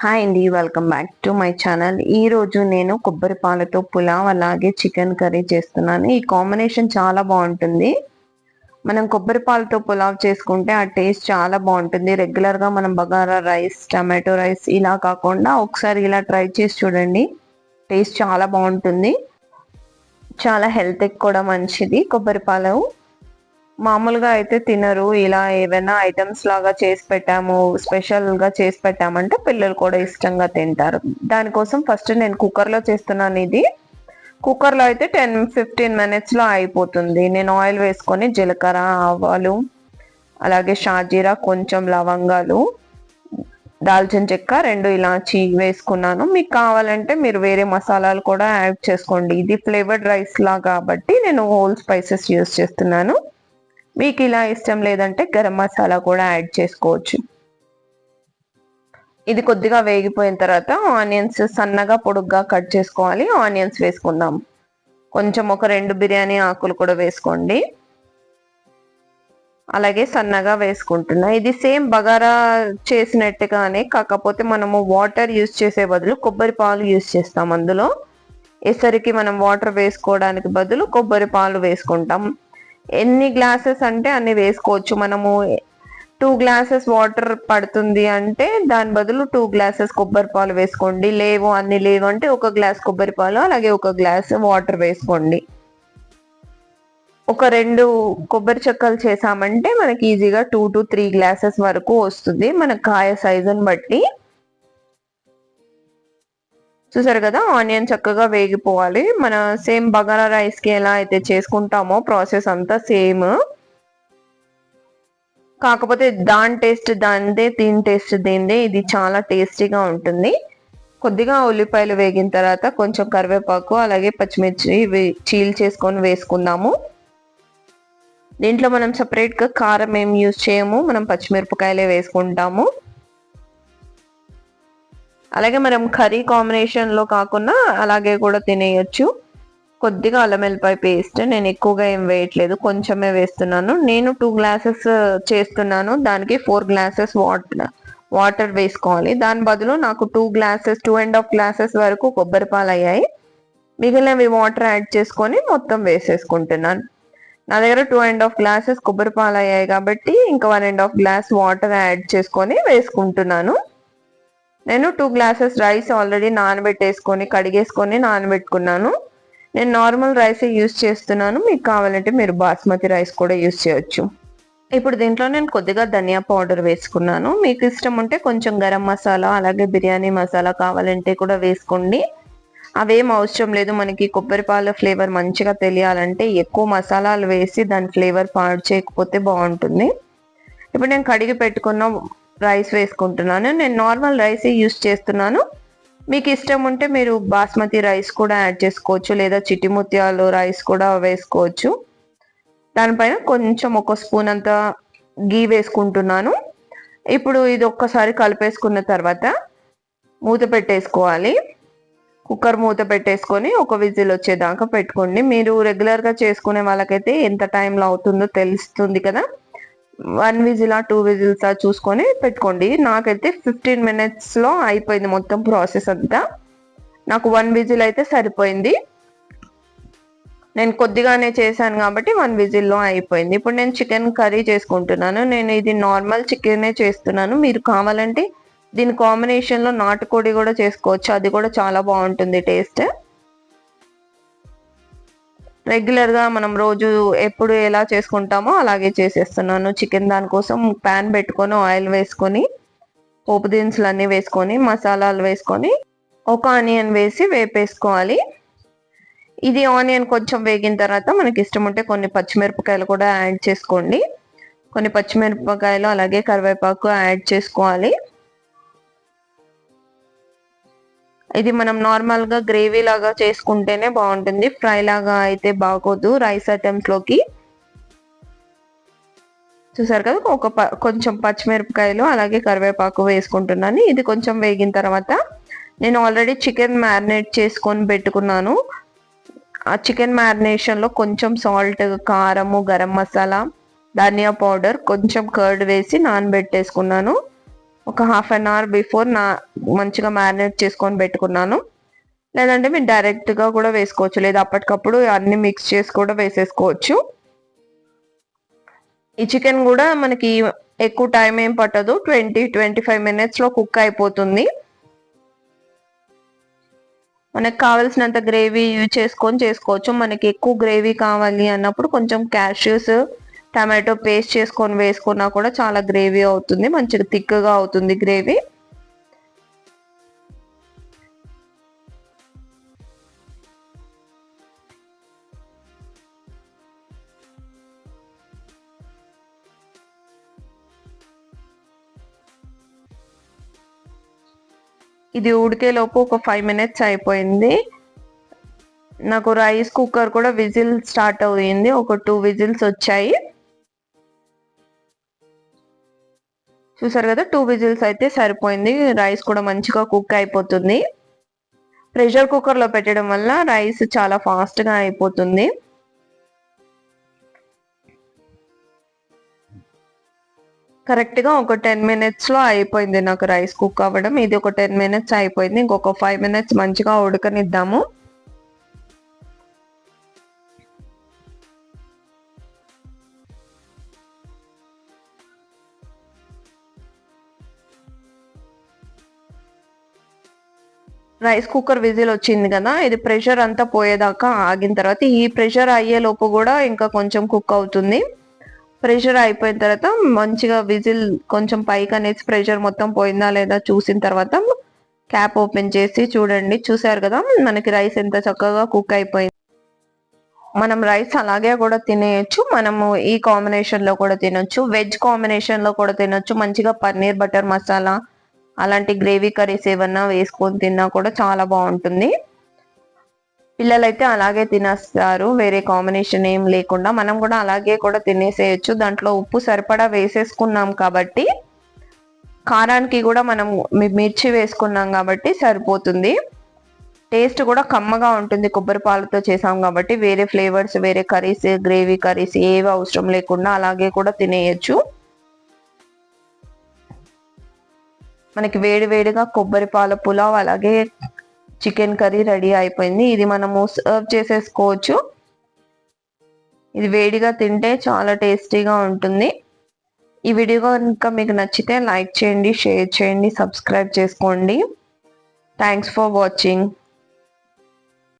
Hi అండి welcome back to my channel ఈ రోజు నేను కొబ్బరి పాలతో పులావ్ అలాగే చికెన్ కర్రీ చేస్తున్నాను. ఈ కాంబినేషన్ చాలా బాగుంటుంది. మనం కొబ్బరి పాలతో పులావ్ చేసుకుంటే ఆ టేస్ట్ చాలా బాగుంటుంది. రెగ్యులర్గా మనం బగారా రైస్ టమాటో రైస్ ఇలా కాకుండా ఒకసారి ఇలా ట్రై చేసి చూడండి. టేస్ట్ చాలా బాగుంటుంది. చాలా హెల్త్కి కూడా మంచిది కొబ్బరి పాలు మామూలుగా అయితే తినరు. ఇలా ఏవైనా ఐటమ్స్ లాగా చేసి పెట్టాము స్పెషల్గా చేసి పెట్టామంటే పిల్లలు కూడా ఇష్టంగా తింటారు. దానికోసం ఫస్ట్ నేను కుక్కర్లో చేస్తున్నాను ఇది. కుక్కర్లో అయితే టెన్ ఫిఫ్టీన్ మినిట్స్లో అయిపోతుంది. నేను ఆయిల్ వేసుకొని జీలకర్ర ఆవాలు అలాగే షాజీరా కొంచెం లవంగాలు దాల్చిన చెక్క రెండు ఇలాచి వేసుకున్నాను. మీకు కావాలంటే మీరు వేరే మసాలాలు కూడా యాడ్ చేసుకోండి. ఇది ఫ్లేవర్డ్ రైస్ లా కాబట్టి నేను హోల్ స్పైసెస్ యూస్ చేస్తున్నాను. మీకు ఇలా ఇష్టం లేదంటే గరం మసాలా కూడా యాడ్ చేసుకోవచ్చు. ఇది కొద్దిగా వేగిపోయిన తర్వాత ఆనియన్స్ సన్నగా పొడుగ్గా కట్ చేసుకోవాలి. ఆనియన్స్ వేసుకుందాం. కొంచెం ఒక రెండు బిర్యానీ ఆకులు కూడా వేసుకోండి. అలాగే సన్నగా వేసుకుంటున్నా. ఇది సేమ్ బగారా చేసినట్టుగానే కాకపోతే మనము వాటర్ యూస్ చేసే బదులు కొబ్బరి పాలు యూస్ చేస్తాం అందులో. ఎసరికి మనం వాటర్ వేసుకోవడానికి బదులు కొబ్బరి పాలు వేసుకుంటాం. ఎన్ని గ్లాసెస్ అంటే అన్ని వేసుకోవచ్చు. మనము టూ గ్లాసెస్ వాటర్ పడుతుంది అంటే దాని బదులు టూ గ్లాసెస్ కొబ్బరి పాలు వేసుకోండి. లేవు అన్ని లేవు అంటే ఒక గ్లాస్ కొబ్బరి పాలు అలాగే ఒక గ్లాస్ వాటర్ వేసుకోండి. ఒక రెండు కొబ్బరి చెక్కలు చేసామంటే మనకి ఈజీగా టూ టు త్రీ గ్లాసెస్ వరకు వస్తుంది. మన కాయ సైజుని బట్టి చూసారు కదా ఆనియన్ చక్కగా వేగిపోవాలి. మన సేమ్ బగారా రైస్కి ఎలా అయితే చేసుకుంటామో ప్రాసెస్ అంతా సేమ్. కాకపోతే దాని టేస్ట్ దానిదే దీని టేస్ట్ దీనిదే ఇది చాలా టేస్టీగా ఉంటుంది. కొద్దిగా ఉల్లిపాయలు వేగిన తర్వాత కొంచెం కరివేపాకు అలాగే పచ్చిమిర్చి చీల్ చేసుకొని వేసుకుందాము. దీంట్లో మనం సపరేట్గా కారం ఏం యూజ్ చేయము మనం పచ్చిమిరపకాయలే వేసుకుంటాము. అలాగే మనం కర్రీ కాంబినేషన్లో కాకుండా అలాగే కూడా తినేయొచ్చు. కొద్దిగా అల్లం వెల్లిపాయ పేస్ట్ నేను ఎక్కువగా ఏం వేయట్లేదు కొంచెమే వేస్తున్నాను. నేను టూ గ్లాసెస్ చేస్తున్నాను దానికి ఫోర్ గ్లాసెస్ వాటర్ వాటర్ వేసుకోవాలి. దాని బదులు నాకు two glasses two and half glasses వరకు కొబ్బరి పాలు అయ్యాయి మిగిలినవి వాటర్ యాడ్ చేసుకొని మొత్తం వేసేసుకుంటున్నాను. నా దగ్గర టూ అండ్ హాఫ్ గ్లాసెస్ కొబ్బరి పాలు అయ్యాయి కాబట్టి ఇంకా one and half glass water add చేసుకొని వేసుకుంటున్నాను. నేను టూ గ్లాసెస్ రైస్ ఆల్రెడీ నానబెట్టేసుకొని కడిగేసుకొని నానబెట్టుకున్నాను. నేను నార్మల్ రైసే యూస్ చేస్తున్నాను. మీకు కావాలంటే మీరు బాస్మతి రైస్ కూడా యూస్ చేయొచ్చు. ఇప్పుడు దీంట్లో నేను కొద్దిగా ధనియా పౌడర్ వేసుకున్నాను. మీకు ఇష్టం ఉంటే కొంచెం గరం మసాలా అలాగే బిర్యానీ మసాలా కావాలంటే కూడా వేసుకోండి. అవేం అవసరం లేదు. మనకి కొబ్బరిపాల ఫ్లేవర్ మంచిగా తెలియాలంటే ఎక్కువ మసాలాలు వేసి దాని ఫ్లేవర్ పాడు చేయకపోతే బాగుంటుంది. ఇప్పుడు నేను కడిగి పెట్టుకున్న రైస్ వేసుకుంటున్నాను. నేను నార్మల్ రైస్ యూస్ చేస్తున్నాను. మీకు ఇష్టం ఉంటే మీరు బాస్మతి రైస్ కూడా యాడ్ చేసుకోవచ్చు. లేదా చిట్టి ముత్యాలు రైస్ కూడా వేసుకోవచ్చు. దానిపైన కొంచెం ఒక స్పూన్ అంత గీ వేసుకుంటున్నాను. ఇప్పుడు ఇది ఒక్కసారి కలిపేసుకున్న తర్వాత మూత పెట్టేసుకోవాలి. కుక్కర్ మూత పెట్టేసుకొని ఒక విజిల్ వచ్చేదాకా పెట్టుకోండి. మీరు రెగ్యులర్గా చేసుకునే వాళ్ళకైతే ఎంత టైంలో అవుతుందో తెలుస్తుంది కదా. వన్ విజిల్ టూ విజిల్స్ చూసుకొని పెట్టుకోండి. నాకైతే ఫిఫ్టీన్ మినిట్స్లో అయిపోయింది మొత్తం ప్రాసెస్ అంతా. నాకు వన్ విజిల్ అయితే సరిపోయింది. నేను కొద్దిగానే చేశాను కాబట్టి వన్ విజిల్లో అయిపోయింది. ఇప్పుడు నేను చికెన్ కర్రీ చేసుకుంటున్నాను. నేను ఇది నార్మల్ చికెనే చేస్తున్నాను. మీరు కావాలంటే దీని కాంబినేషన్లో నాటుకోడి కూడా చేసుకోవచ్చు. అది కూడా చాలా బాగుంటుంది టేస్ట్. రెగ్యులర్గా మనం రోజు ఎప్పుడు ఎలా చేసుకుంటామో అలాగే చేసేస్తున్నాను. చికెన్ దానికోసం ప్యాన్ పెట్టుకొని ఆయిల్ వేసుకొని పోపు దినుసులు అన్నీ వేసుకొని మసాలాలు వేసుకొని ఒక ఆనియన్ వేసి వేపేసుకోవాలి. ఇది ఆనియన్ కొంచెం వేగిన తర్వాత మనకి ఇష్టం ఉంటే కొన్ని పచ్చిమిరపకాయలు కూడా యాడ్ చేసుకోండి. కొన్ని పచ్చిమిరపకాయలు అలాగే కరివేపాకు యాడ్ చేసుకోవాలి. ఇది మనం నార్మల్గా గ్రేవీ లాగా చేసుకుంటేనే బాగుంటుంది. ఫ్రై లాగా అయితే బాగోదు. రైస్ ఐటమ్స్లోకి. చూసారు కదా? ఒక కొంచెం పచ్చిమిరపకాయలు అలాగే కరివేపాకు వేసుకుంటున్నాను. ఇది కొంచెం వేగిన తర్వాత నేను ఆల్రెడీ చికెన్ మ్యారినేట్ చేసుకొని పెట్టుకున్నాను. ఆ చికెన్ మ్యారినేషన్లో కొంచెం సాల్ట్ కారము గరం మసాలా ధనియా పౌడర్ కొంచెం కర్డ్ వేసి నానబెట్టేసుకున్నాను. ఒక హాఫ్ అన్ అవర్ బిఫోర్ నా మంచిగా మ్యారినేట్ చేసుకొని పెట్టుకున్నాను. లేదంటే మీరు డైరెక్ట్గా కూడా వేసుకోవచ్చు. లేదా అప్పటికప్పుడు అన్ని మిక్స్ చేసి కూడా వేసేసుకోవచ్చు. ఈ చికెన్ కూడా మనకి ఎక్కువ టైం ఏం పట్టదు. ట్వంటీ ట్వంటీ ఫైవ్ మినిట్స్లో కుక్ అయిపోతుంది. మనకు కావాల్సినంత గ్రేవీ యూజ్ చేసుకొని చేసుకోవచ్చు. మనకి ఎక్కువ గ్రేవీ కావాలి అన్నప్పుడు కొంచెం క్యాష్యూస్ టమాటో పేస్ట్ చేసుకొని వేసుకున్నా కూడా చాలా గ్రేవీ అవుతుంది. మంచిగా థిక్గా అవుతుంది గ్రేవీ. ఇది ఉడికేలోపు ఒక ఫైవ్ మినిట్స్ అయిపోయింది. నాకు రైస్ కుక్కర్ కూడా విజిల్ స్టార్ట్ అయింది. ఒక టూ విజిల్స్ వచ్చాయి. చూసారు కదా టూ విజిల్స్ అయితే సరిపోయింది. రైస్ కూడా మంచిగా కుక్ అయిపోతుంది. ప్రెషర్ కుక్కర్లో పెట్టడం వల్ల రైస్ చాలా ఫాస్ట్గా అయిపోతుంది. కరెక్ట్గా ఒక టెన్ మినిట్స్లో అయిపోయింది నాకు రైస్ కుక్ అవ్వడం. ఇది ఒక టెన్ మినిట్స్ అయిపోయింది. ఇంకొక ఫైవ్ మినిట్స్ మంచిగా ఉడకనిద్దాము. రైస్ కుక్కర్ విజిల్ వచ్చింది కదా ఇది ప్రెషర్ అంతా పోయేదాకా ఆగిన తర్వాత ఈ ప్రెషర్ అయ్యే లోపు కూడా ఇంకా కొంచెం కుక్ అవుతుంది. ప్రెషర్ అయిపోయిన తర్వాత మంచిగా విజిల్ కొంచెం పైకి అనేసి ప్రెషర్ మొత్తం పోయిందా లేదా చూసిన తర్వాత క్యాప్ ఓపెన్ చేసి చూడండి. చూసారు కదా మనకి రైస్ ఎంత చక్కగా కుక్ అయిపోయింది. మనం రైస్ అలాగే కూడా తినేయచ్చు. మనము ఈ కాంబినేషన్లో కూడా తినొచ్చు. వెజ్ కాంబినేషన్లో కూడా తినొచ్చు. మంచిగా పన్నీర్ బటర్ మసాలా అలాంటి గ్రేవీ కర్రీస్ ఏమన్నా వేసుకొని తిన్నా కూడా చాలా బాగుంటుంది. పిల్లలైతే అలాగే తినేస్తారు. వేరే కాంబినేషన్ ఏం లేకుండా మనం కూడా అలాగే కూడా తినేసేయచ్చు. దాంట్లో ఉప్పు సరిపడా వేసేసుకున్నాం కాబట్టి కారానికి కూడా మనం మిర్చి వేసుకున్నాం కాబట్టి సరిపోతుంది. టేస్ట్ కూడా కమ్మగా ఉంటుంది. కొబ్బరి పాలతో చేసాం కాబట్టి వేరే ఫ్లేవర్స్ వేరే కర్రీస్ గ్రేవీ కర్రీస్ ఏవి అవసరం లేకుండా అలాగే కూడా తినేయచ్చు. మనకి వేడి వేడిగా కొబ్బరి పాల పులావ్ అలాగే చికెన్ కర్రీ రెడీ అయిపోయింది. ఇది మనము సర్వ్ చేసేసుకోవచ్చు. ఇది వేడిగా తింటే చాలా టేస్టీగా ఉంటుంది. ఈ వీడియో కనుక మీకు నచ్చితే లైక్ చేయండి షేర్ చేయండి సబ్స్క్రైబ్ చేసుకోండి. Thanks for watching